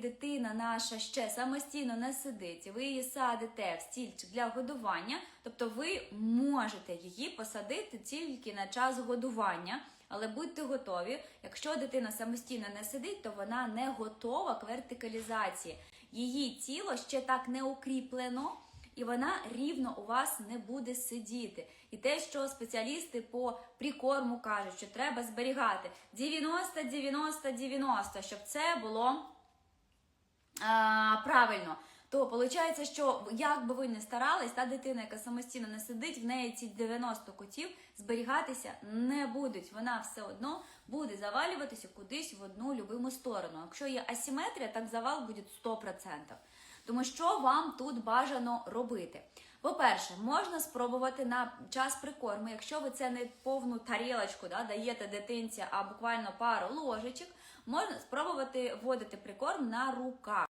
дитина наша ще самостійно не сидить, ви її садите в стільчик для годування, тобто ви можете її посадити тільки на час годування. Але будьте готові, якщо дитина самостійно не сидить, то вона не готова к вертикалізації. Її тіло ще так не укріплено, і вона рівно у вас не буде сидіти. І те, що спеціалісти по прикорму кажуть, що треба зберігати 90, 90, 90, щоб це було правильно. То виходить, що як би ви не старались, та дитина, яка самостійно не сидить, в неї ці 90 котів зберігатися не будуть. Вона все одно буде завалюватися кудись в одну любиму сторону. Якщо є асиметрія, так завал буде 100%. Тому що вам тут бажано робити? По-перше, можна спробувати на час прикорму, якщо ви це не повну тарілочку да, даєте дитинці, а буквально пару ложечок, можна спробувати вводити прикорм на руках.